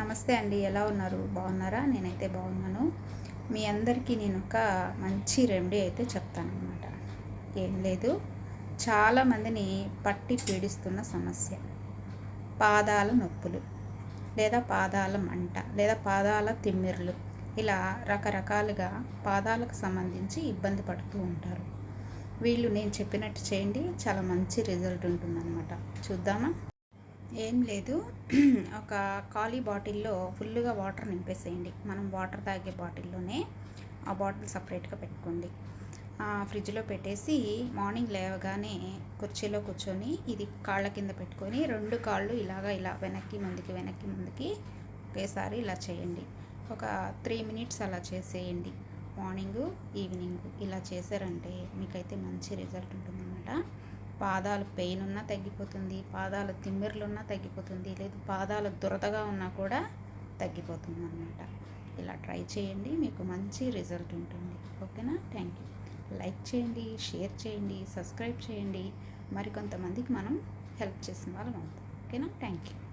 నమస్తే అండి ఎలా ఉన్నారు? బాగున్నారా? నేనైతే బాగున్నాను. మీ అందరికీ నేను ఒక మంచి రెమెడీ అయితే చెప్తాను అనమాట ఏం లేదు. చాలామందిని పట్టి పీడిస్తున్న సమస్య. పాదాల నొప్పులు లేదా పాదాల మంట లేదా పాదాల తిమ్మిర్లు. ఇలా రకరకాలుగా పాదాలకు సంబంధించి ఇబ్బంది పడుతూ ఉంటారు. వీళ్ళు నేను చెప్పినట్టు చేయండి చాలా మంచి రిజల్ట్ ఉంటుందన్నమాట. చూద్దామా? ఏం లేదు. ఒక ఖాళీ బాటిల్లో ఫుల్గా వాటర్ నింపేసేయండి. మనం వాటర్ తాగే బాటిల్లోనే ఆ బాటిల్ సపరేట్గా పెట్టుకోండి. ఫ్రిడ్జ్లో పెట్టేసి మార్నింగ్ లేవగానే కుర్చీలో కూర్చొని ఇది కాళ్ళ కింద పెట్టుకొని రెండు కాళ్ళు ఇలాగా ఇలా వెనక్కి ముందుకి వెనక్కి ముందుకి ఒకేసారి ఇలా చేయండి. ఒక త్రీ మినిట్స్ అలా చేసేయండి. మార్నింగ్ ఈవినింగ్ ఇలా చేశారంటే మీకైతే మంచి రిజల్ట్ ఉంటుందన్నమాట. పాదాలు పెయిన్ ఉన్నా తగ్గిపోతుంది పాదాలు తిమ్మిర్లున్నా తగ్గిపోతుంది లేదు పాదాలు దురదగా ఉన్నా కూడా తగ్గిపోతుంది అనమాట ఇలా ట్రై చేయండి మీకు మంచి రిజల్ట్ ఉంటుంది. ఓకేనా? Thank you. లైక్ చేయండి షేర్ చేయండి సబ్స్క్రైబ్ చేయండి. మరికొంతమందికి మనం హెల్ప్ చేసిన వాళ్ళం అవుతాం. ఓకేనా? Thank you.